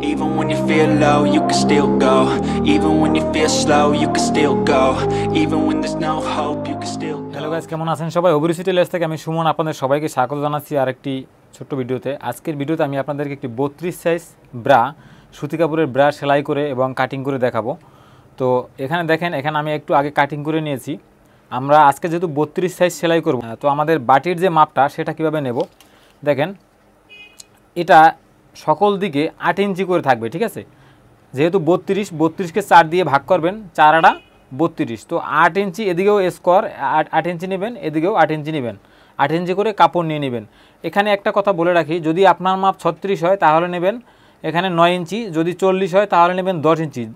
Even when you feel low, you can still go. Even when you feel slow, you can still go. Even when there's no hope, you can still go. Hello guys কেমন আছেন সবাই অভিরুচি less থেকে আমি সুমন আপনাদের সবাইকে স্বাগত জানাচ্ছি আরেকটি ছোট্ট ভিডিওতে আজকের ভিডিওতে আমি আপনাদেরকে একটি বত্রিশ সাইজ ব্রা সুতি কাপড়ের ব্রা সেলাই করে এবং কাটিং করে দেখাবো তো এখানে দেখেন এখানে আমি একটু আগে কাটিং করে নিয়েছি আমরা আজকে যেহেতু বত্রিশ সাইজ সেলাই করব তো আমাদের বাটির যে মাপটা সেটা কীভাবে নেব দেখেন এটা সকল দিকে আট ইঞ্চি করে থাকবে, ঠিক আছে? যেহেতু বত্রিশ, বত্রিশকে চার দিয়ে ভাগ করবেন চার আড়া বত্রিশ। তো আট ইঞ্চি এদিকেও স্কোয়ার আট আট ইঞ্চি নেবেন, এদিকেও আট ইঞ্চি নেবেন। আট ইঞ্চি করে কাপড় নিয়ে নেবেন। এখানে একটা কথা বলে রাখি, যদি আপনার মাপ ছত্রিশ হয় তাহলে নেবেন এখানে নয় ইঞ্চি, যদি চল্লিশ হয় তাহলে নেবেন দশ ইঞ্চি।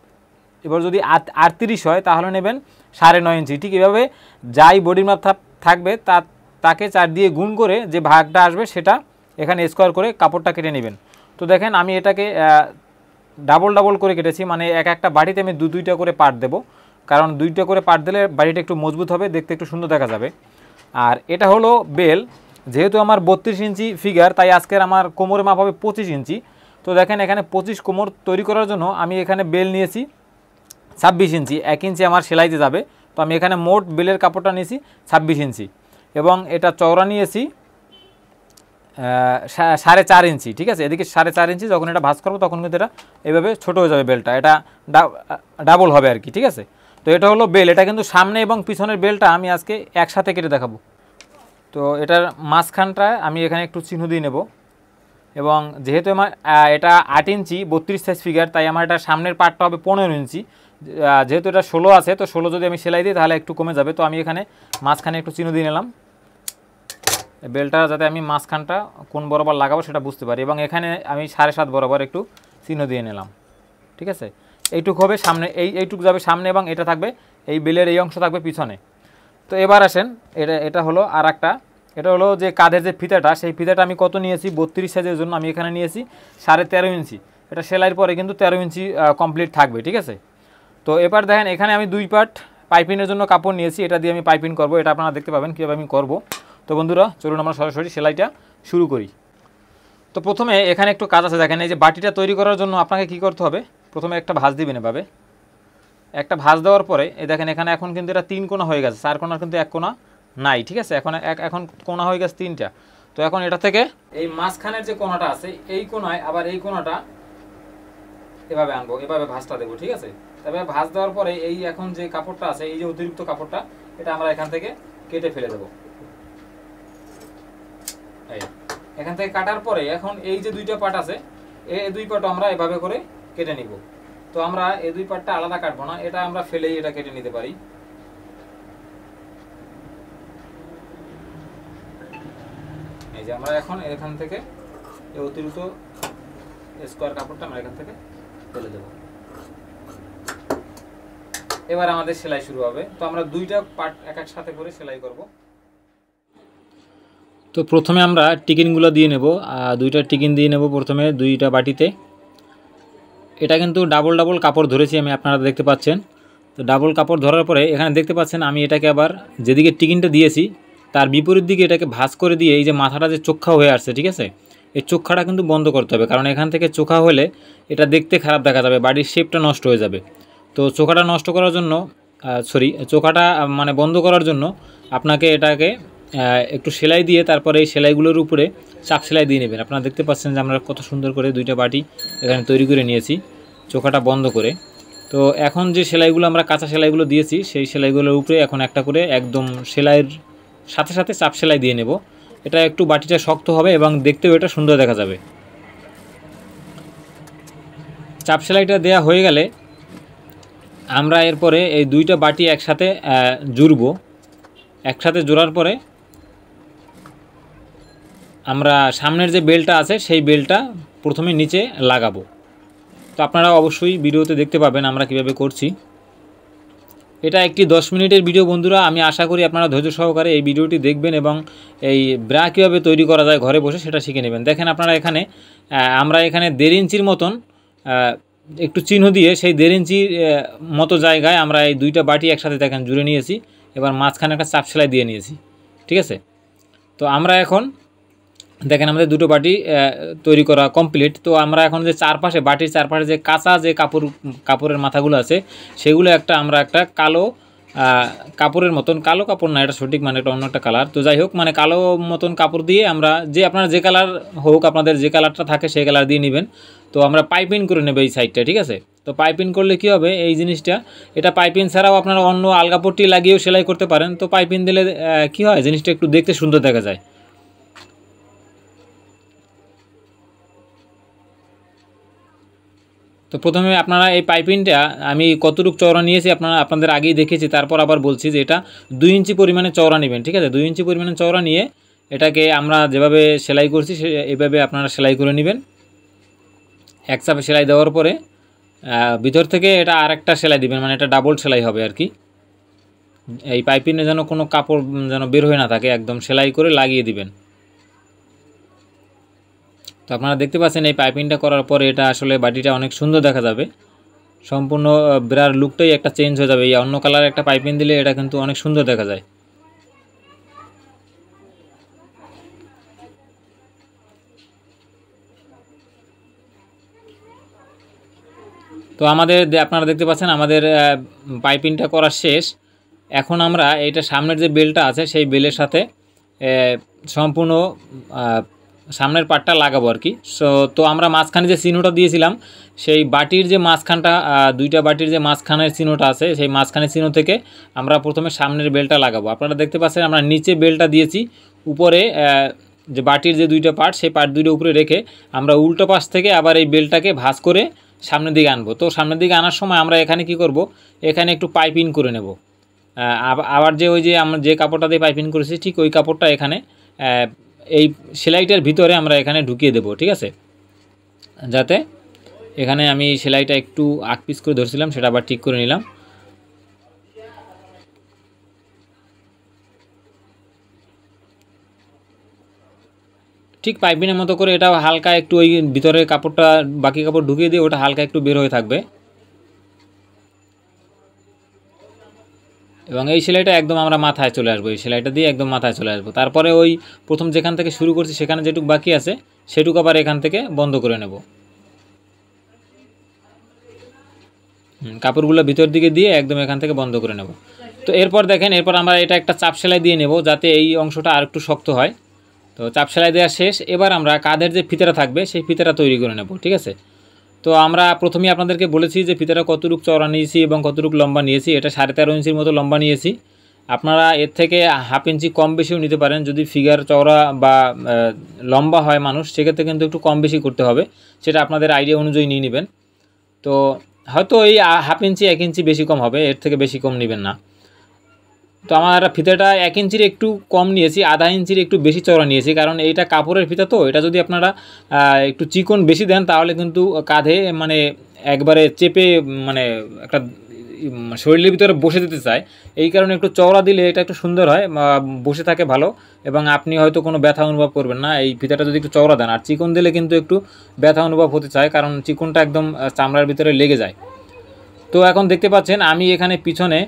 এবার যদি আট, আটত্রিশ হয় তাহলে নেবেন সাড়ে নয় ইঞ্চি। ঠিক এভাবে যাই বডির মাপ থাক- থাকবে তা, তাকে চার দিয়ে গুণ করে যে ভাগটা আসবে সেটা এখানে স্কোয়ার করে কাপড়টা কেটে নেবেন। তো দেখেন, আমি এটাকে ডাবল ডাবল করে কেটেছি। মানে এক একটা বাড়িতে আমি দু দুইটা করে পার্ট দেবো। কারণ দুইটা করে পার্ট দিলে বাড়িটা একটু মজবুত হবে, দেখতে একটু সুন্দর দেখা যাবে। আর এটা হলো বেল। যেহেতু আমার বত্রিশ ইঞ্চি ফিগার তাই আজকের আমার কোমরের মাপ হবে পঁচিশ ইঞ্চি। তো দেখেন, এখানে পঁচিশ কোমর তৈরি করার জন্য আমি এখানে বেল নিয়েছি ছাব্বিশ ইঞ্চি। এক ইঞ্চি আমার সেলাইতে যাবে। তো আমি এখানে মোট বেলের কাপড়টা নিয়েছি ছাব্বিশ ইঞ্চি। এবং এটা চওড়া নিয়েছি সাড়ে চার ইঞ্চি, ঠিক আছে? এদিকে সাড়ে চার ইঞ্চি, যখন এটা ভাঁজ করব, তখন কিন্তু এটা এভাবে ছোটো হয়ে যাবে বেলটা। এটা ডাবল হবে আর কি, ঠিক আছে? তো এটা হলো বেল। এটা কিন্তু সামনে এবং পিছনের বেলটা আমি আজকে একসাথে কেটে দেখাবো। তো এটার মাঝখানটা আমি এখানে একটু চিহ্ন দিয়ে নেব। এবং যেহেতু আমার এটা আট ইঞ্চি, বত্রিশ সাইজ ফিগার তাই আমার এটা সামনের পার্টটা হবে পনেরো ইঞ্চি। যেহেতু এটা ষোলো আছে, তো ষোলো যদি আমি সেলাই দিই, তাহলে একটু কমে যাবে। তো আমি এখানে মাঝখানে একটু চিহ্ন দিয়ে নিলাম। বেলটা যাতে আমি মাঝখানটা কোন বরাবর লাগাবো সেটা বুঝতে পারি এবং এখানে আমি সাড়ে সাত বরাবর একটু চিহ্ন দিয়ে নিলাম। ঠিক আছে? এইটুক হবে সামনে, এই, এইটুক যাবে সামনে এবং এটা থাকবে, এই বেলের এই অংশ থাকবে পিছনে। তো এবার আসেন, এটা এটা হলো আর একটা এটা হলো যে কাঁধের যে ফিতাটা, সেই ফিতাটা আমি কত নিয়েছি? বত্রিশ সাইজের জন্য আমি এখানে নিয়েছি, সাড়ে তেরো ইঞ্চি। এটা সেলাইয়ের পরে কিন্তু তেরো ইঞ্চি কমপ্লিট থাকবে, ঠিক আছে? তো এবার দেখেন, এখানে আমি দুই পার্ট পাইপিংয়ের জন্য কাপড় নিয়েছি, এটা দিয়ে আমি পাইপিং করব, এটা আপনারা দেখতে পাবেন, কীভাবে আমি করব। তো বন্ধুরা, চলুন আমরা সরাসরি সেলাইটা শুরু করি। তো প্রথমে এখানে একটু কাজ আছে, দেখেন এই যে বাটিটা তৈরি করার জন্য আপনাকে কি করতে হবে? প্রথমে একটা ভাঁজ দিবেন এভাবে। একটা ভাঁজ দেওয়ার পরে, এই দেখেন এখানে এখন কিন্তু এটা তিন কোণা হয়ে গেছে, চার কোনার কিন্তু এক কোণা নাই, ঠিক আছে? এখন এক এখন কোনা হয়ে গেছে তিনটা। তো এখন এটা থেকে এই মাঝখানের যে কোনাটা আছে, এই কোণায় আবার এই কোনাটা এভাবে আনব, এভাবে ভাঁজটা দেবো, ঠিক আছে? তবে ভাঁজ দেওয়ার পরে এই এখন যে কাপড়টা আছে, এই যে অতিরিক্ত কাপড়টা, এটা আমরা এখান থেকে কেটে ফেলে দেবো এই এখান থেকে কাটার পরে এখন এই যে দুইটা পার্ট আছে এই দুই পার্ট আমরা এভাবে করে কেটে নিব। তো আমরা এই দুই পার্টটা আলাদা কাটবো না, এটা আমরা ফেলেই এটা কেটে নিতে পারি। এই যে আমরা এখন এখান থেকে এই অতিরিক্ত স্কোয়ার কাপড়টা আমরা এখান থেকে ফেলে দেবো। এবার আমাদের সেলাই শুরু হবে। তো আমরা দুইটা পার্ট এক এক সাথে করে সেলাই করব। তো প্রথমে আমরা টিকিনগুলো দিয়ে নেব দুইটা টিকিন দিয়ে নেব প্রথমে দুইটা বাটিতে। এটা কিন্তু ডাবল ডাবল কাপড় ধরেছি আমি, আপনারা দেখতে পাচ্ছেন। তো ডাবল কাপড় ধরার পরে এখানে দেখতে পাচ্ছেন আমি এটাকে আবার যেদিকে টিকিনটা দিয়েছি, তার বিপরীত দিকে এটাকে ভাঁজ করে দিয়ে এই যে মাথাটা যে চোখা হয়ে আসছে, ঠিক আছে? এই চোখাটা কিন্তু বন্ধ করতে হবে, কারণ এখান থেকে চোখা হলে এটা দেখতে খারাপ দেখা যাবে, বাড়ির শেপটা নষ্ট হয়ে যাবে। তো চোখাটা নষ্ট করার জন্য সরি চোখাটা মানে বন্ধ করার জন্য আপনাকে এটাকে একটু সেলাই দিয়ে তারপরে এই সেলাইগুলোর উপরে চাপ সেলাই দিয়ে নেবেন। আপনারা দেখতে পাচ্ছেন যে আমরা কত সুন্দর করে দুইটা বাটি এখানে তৈরি করে নিয়েছি, চোখাটা বন্ধ করে। তো এখন যে সেলাইগুলো আমরা কাঁচা সেলাইগুলো দিয়েছি, সেই সেলাইগুলোর উপরে এখন একটা করে একদম সেলাইয়ের সাথে সাথে চাপ সেলাই দিয়ে নেব। এটা একটু বাটিটা শক্ত হবে এবং দেখতেও এটা সুন্দর দেখা যাবে। চাপ সেলাইটা দেওয়া হয়ে গেলে আমরা এরপরে এই দুইটা বাটি একসাথে জুড়ব। একসাথে জোড়ার পরে আমরা সামনের যে বেলটা আছে, সেই বেলটা প্রথমে নিচে লাগাবো। তো আপনারা অবশ্যই ভিডিওতে দেখতে পাবেন আমরা কীভাবে করছি। এটা একটি দশ মিনিটের ভিডিও বন্ধুরা, আমি আশা করি আপনারা ধৈর্য সহকারে এই ভিডিওটি দেখবেন এবং এই ব্রা কীভাবে তৈরি করা যায় ঘরে বসে সেটা শিখে নেবেন। দেখেন আপনারা এখানে আমরা এখানে দেড় ইঞ্চির মতন একটু চিহ্ন দিয়ে সেই দেড় ইঞ্চির মতো জায়গায় আমরা এই দুইটা বাটি একসাথে দেখেন জুড়ে নিয়েছি। এবার মাঝখানে একটা চাপ সেলাই দিয়ে নিয়েছি। ঠিক আছে? তো আমরা এখন দেখেন আমাদের দুটো বাটি তৈরি করা কমপ্লিট তো আমরা এখন যে চারপাশে, বাটির চারপাশে যে কাঁচা যে কাপড়, কাপড়ের মাথাগুলো আছে, সেগুলো একটা আমরা একটা কালো কাপড়ের মতন, কালো কাপড় না, এটা সঠিক মানে এটা অন্য একটা কালার তো যাই হোক মানে কালো মতন কাপড় দিয়ে আমরা যে আপনার যে কালার হোক, আপনাদের যে কালারটা থাকে সেই কালার দিয়ে নেবেন। তো আমরা পাইপিং করে নেবে এই সাইডটা ঠিক আছে? তো পাইপিং করলে কি হবে এই জিনিসটা? এটা পাইপিং ছাড়াও আপনারা অন্য আলগাপট্টি লাগিয়েও সেলাই করতে পারেন। তো পাইপিং দিলে কি হয়? জিনিসটা একটু দেখতে সুন্দর দেখা যায়। তো প্রথমে আপনারা এই পাইপিংটা, আমি কতটুকু চওড়া নিয়েছি আপনারা, আপনাদের আগেই দেখেছি, তারপর আবার বলছি যে এটা দুই ইঞ্চি পরিমাণে চওড়া নেবেন, ঠিক আছে? দুই ইঞ্চি পরিমাণে চওড়া নিয়ে এটাকে আমরা যেভাবে সেলাই করছি, সে, এভাবে আপনারা সেলাই করে নেবেন। এক চাপে সেলাই দেওয়ার পরে ভিতর থেকে এটা আরেকটা সেলাই দিবেন মানে এটা ডাবল সেলাই হবে আর কি। এই পাইপিংয়ে যেন কোনো কাপড় যেন বের হয়ে না থাকে, একদম সেলাই করে লাগিয়ে দিবেন। তো আপনারা দেখতে পাচ্ছেন এই পাইপিংটা করার পরে এটা আসলে বাটিটা অনেক সুন্দর দেখা যাবে। সম্পূর্ণ ব্রার লুকটাই একটা চেঞ্জ হয়ে যাবে। এই অন্য কালার একটা পাইপিং দিলে এটা কিন্তু অনেক সুন্দর দেখা যায়। তো আমাদের আপনারা দেখতে পাচ্ছেন আমাদের পাইপিংটা করা শেষ। এখন আমরা এইটা সামনের যে বেলটা আছে, সেই বেলের সাথে সম্পূর্ণ সামনের পাটটা লাগাবো আর কি। সো তো আমরা মাঝখানে যে চিহ্নটা দিয়েছিলাম, সেই বাটির যে মাঝখানটা দুইটা বাটির যে মাঝখানের চিহ্নটা আছে, সেই মাঝখানের চিহ্ন থেকে আমরা প্রথমে সামনের বেলটা লাগাবো। আপনারা দেখতে পাচ্ছেন আমরা নিচে বেলটা দিয়েছি, উপরে যে বাটির যে দুইটা পার্ট সেই পার্ট দুইটা উপরে রেখে আমরা উল্টো পাশ থেকে আবার এই বেলটাকে ভাঁজ করে সামনের দিকে আনব। তো সামনের দিকে আনার সময় আমরা এখানে কি করব, এখানে একটু পাইপিং করে নেব। আবার যে ওই যে আমরা যে কাপড়টা দিয়ে পাইপিং করেছি, ঠিক ওই কাপড়টা এখানে এই সেলাইটার ভিতরে আমরা এখানে ঢুকিয়ে দেব, ঠিক আছে? যাতে এখানে আমি সেলাইটা একটু আক পিস করে ধরছিলাম, সেটা আবার ঠিক করে নিলাম। ঠিক পাইপিনের মতো করে এটা হালকা একটু ওই ভিতরে কাপড়টা, বাকি কাপড় ঢুকিয়ে দিয়ে ওটা হালকা একটু বের হয়ে থাকবে। এবং এই সেলাইটা একদম আমরা মাথায় চলে আসব, এই সেলাইটা দিয়ে একদম মাথায় চলে আসব। তারপরে ওই প্রথম যেখান থেকে শুরু করছি সেখানে যেটুকু বাকি আছে, সেটুকু আবার এখান থেকে বন্ধ করে নেব। কাপড়গুলো ভিতর দিকে দিয়ে একদম এখান থেকে বন্ধ করে নেব। তো এরপর দেখেন, এরপর আমরা এটা একটা চাপ সেলাই দিয়ে নেব যাতে এই অংশটা আর একটু শক্ত হয়। তো চাপ সেলাই দেওয়া শেষ, এবার আমরা কাঁধের যে ফিতাটা থাকবে, সেই ফিতাটা তৈরি করে নেব, ঠিক আছে? তো আমরা প্রথমেই আপনাদেরকে বলেছি যে ফিতাটা কতটুকু চওড়া নিয়েছি এবং কতটুকু লম্বা নিয়েছি। এটা সাড়ে তেরো ইঞ্চির মতো লম্বা নিয়েছি। আপনারা এর থেকে হাফ ইঞ্চি কম বেশিও নিতে পারেন। যদি ফিগার চওড়া বা লম্বা হয় মানুষ, সেক্ষেত্রে কিন্তু একটু কম বেশি করতে হবে। সেটা আপনাদের আইডিয়া অনুযায়ী নিয়ে নেবেন। তো হয়তো এই হাফ ইঞ্চি, এক ইঞ্চি বেশি কম হবে। এর থেকে বেশি কম নেবেন না। তো আমার ফিতাটা এক ইঞ্চির একটু কম নিয়েছি, আধা ইঞ্চির একটু বেশি চওড়া নিয়েছি, কারণ এইটা কাপড়ের ফিতা তো, এটা যদি আপনারা একটু চিকন বেশি দেন, তাহলে কিন্তু কাঁধে মানে একবারে চেপে মানে একটা শরীরের ভিতরে বসে দিতে চায়। এই কারণে একটু চওড়া দিলে এটা একটু সুন্দর হয় বসে থাকে ভালো, এবং আপনি হয়তো কোনো ব্যথা অনুভব করবেন না, এই ফিতাটা যদি একটু চওড়া দেন। আর চিকন দিলে কিন্তু একটু ব্যথা অনুভব হতে চায়, কারণ চিকনটা একদম চামড়ার ভিতরে লেগে যায়। তো এখন দেখতে পাচ্ছেন, আমি এখানে পিছনে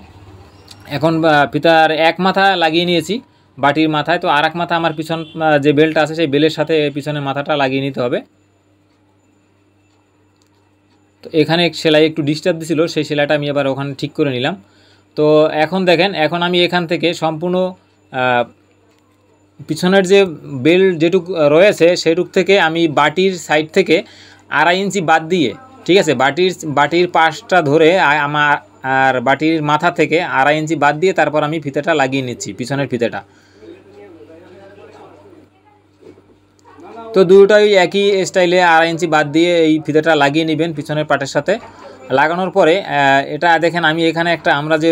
এখন ফিতার এক মাথা লাগিয়ে নিয়েছি, বাটির মাথায়। তো আর এক মাথা আমার পিছন যে বেল্ট আছে, সেই বেলের সাথে পিছনে মাথাটা লাগিয়ে নিতে হবে। তো এখানে সেলাই একটু ডিস্টার্ব দিছিল, সেই সেলাইটা আমি এবার ওখানে ঠিক করে নিলাম। তো এখন দেখেন, এখন আমি এখান থেকে সম্পূর্ণ পিছনের যে বেল যেটুক রয়েছে, সেটুক থেকে আমি বাটির সাইড থেকে আড়াই ইঞ্চি বাদ দিয়ে, ঠিক আছে, বাটির বাটির পাশটা ধরে আমার আর বাটির মাথা থেকে আড়াই ইঞ্চি বাদ দিয়ে তারপর আমি ফিতেটা লাগিয়ে নিচ্ছি, পিছনের ফিতেটা। তো দুটোই একই স্টাইলে আড়াই ইঞ্চি বাদ দিয়ে এই ফিতেটা লাগিয়ে নেবেন পিছনের পাটের সাথে। লাগানোর পরে এটা দেখেন আমি এখানে একটা, আমরা যে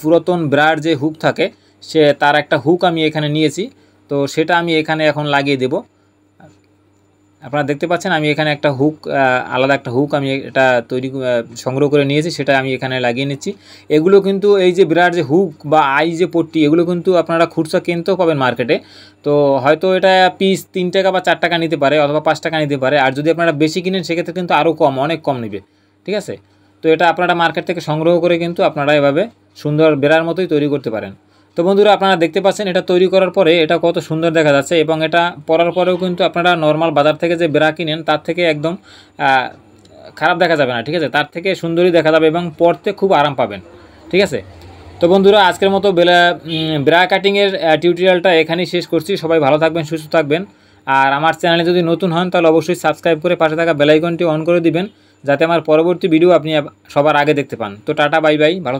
পুরাতন ব্রার যে হুক থাকে, সে, তার একটা হুক আমি এখানে নিয়েছি। তো সেটা আমি এখানে এখন লাগিয়ে দেব। আপনারা দেখতে পাচ্ছেন, আমি এখানে একটা হুক আলাদা একটা হুক আমি এটা তৈরি সংগ্রহ করে নিয়েছি, সেটা আমি এখানে লাগিয়ে নিচ্ছি। এগুলো কিন্তু এই যে বিরাট যে হুক বা আই যে পট্টি, এগুলো কিন্তু আপনারা খুচরা কিনতেও পাবেন মার্কেটে। তো হয়তো এটা পিস তিন টাকা বা চার টাকা নিতে পারে অথবা পাঁচ টাকা নিতে পারে। আর যদি আপনারা বেশি কিনেন, সেক্ষেত্রে কিন্তু আরও কম, অনেক কম নেবে। ঠিক আছে? তো এটা আপনারা মার্কেট থেকে সংগ্রহ করে কিন্তু আপনারা এভাবে সুন্দর বেড়ার মতোই তৈরি করতে পারেন। তো বন্ধুরা আপনারা দেখতে পাচ্ছেন, এটা তৈরি করার পরে এটা কত সুন্দর দেখা যাচ্ছে এবং এটা পরার পরেও কিন্তু আপনারা নর্মাল বাজার থেকে যে ব্রা কিনেন, তার থেকে একদম খারাপ দেখা যাবে না, ঠিক আছে? তার থেকে সুন্দরই দেখা যাবে এবং পরতে খুব আরাম পাবেন, ঠিক আছে? তো বন্ধুরা, আজকের মতো বেলা ব্রা কাটিংয়ের টিউটোরিয়ালটা এখানেই শেষ করছি। সবাই ভালো থাকবেন, সুস্থ থাকবেন। আর আমার চ্যানেলে যদি নতুন হন, তাহলে অবশ্যই সাবস্ক্রাইব করে পাশে থাকা বেলাইকনটি অন করে দিবেন, যাতে আমার পরবর্তী ভিডিও আপনি সবার আগে দেখতে পান। তো টাটা বাই বাই ভালো